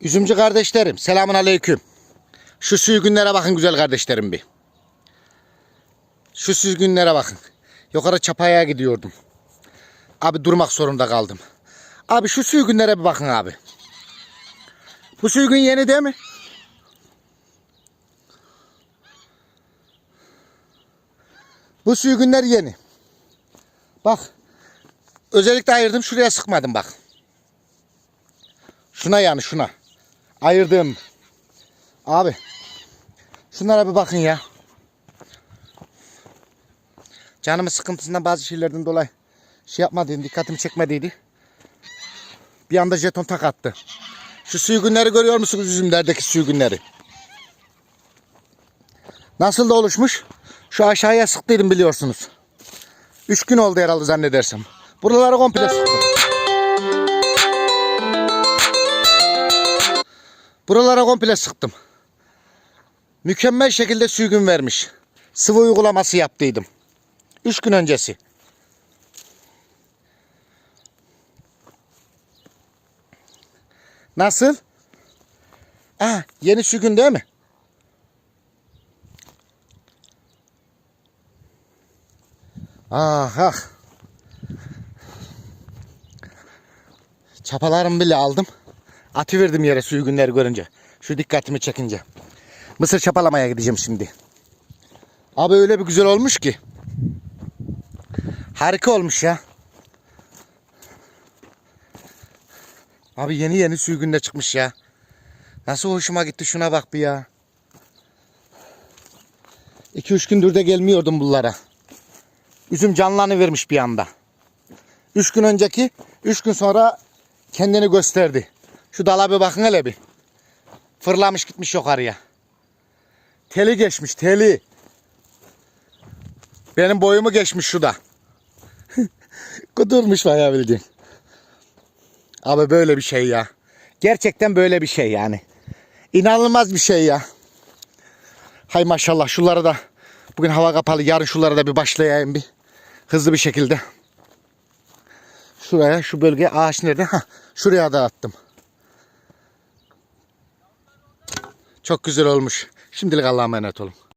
Üzümcü kardeşlerim selamun aleyküm. Şu sürgünlere bakın güzel kardeşlerim bir. Şu sürgünlere bakın. Yukarı çapaya gidiyordum. Abi durmak zorunda kaldım. Abi şu sürgünlere bir bakın abi. Bu sürgün yeni değil mi? Bu sürgünler yeni. Bak. Özellikle ayırdım şuraya sıkmadım bak. Şuna yani şuna. Ayırdım. Abi. Şunlara bir bakın ya. Canımın sıkıntısından bazı şeylerden dolayı şey yapmadıydı, dikkatimi çekmediydi. Bir anda jeton tak attı. Şu sürgünleri görüyor musunuz üzümlerdeki sürgünleri? Nasıl da oluşmuş? Şu aşağıya sıktıydım biliyorsunuz. Üç gün oldu herhalde zannedersem. Buraları komple sıktım. Buralara komple sıktım. Mükemmel şekilde sürgün vermiş. Sıvı uygulaması yaptıydım. Üç gün öncesi. Nasıl? Ah, yeni sürgün değil mi? Ah ah. Çapalarımı bile aldım. Atıverdim yere sürgünleri görünce. Şu dikkatimi çekince. Mısır çapalamaya gideceğim şimdi. Abi öyle bir güzel olmuş ki. Harika olmuş ya. Abi yeni yeni sürgünde çıkmış ya. Nasıl hoşuma gitti şuna bak bir ya. 2-3 gündür de gelmiyordum bunlara. Üzüm canlanıvermiş bir anda. 3 gün önceki 3 gün sonra kendini gösterdi. Şu dala bir bakın hele bir. Fırlamış gitmiş yukarıya. Teli geçmiş teli. Benim boyumu geçmiş şu da. Kudurmuş bayağı bildiğin. Abi böyle bir şey ya. Gerçekten böyle bir şey yani. İnanılmaz bir şey ya. Hay maşallah şunları da bugün hava kapalı yarın şunlara da bir başlayayım bir. Hızlı bir şekilde. Şuraya şu bölgeye ağaç nerede? Hah, şuraya da attım. Çok güzel olmuş. Şimdilik Allah'a emanet olun.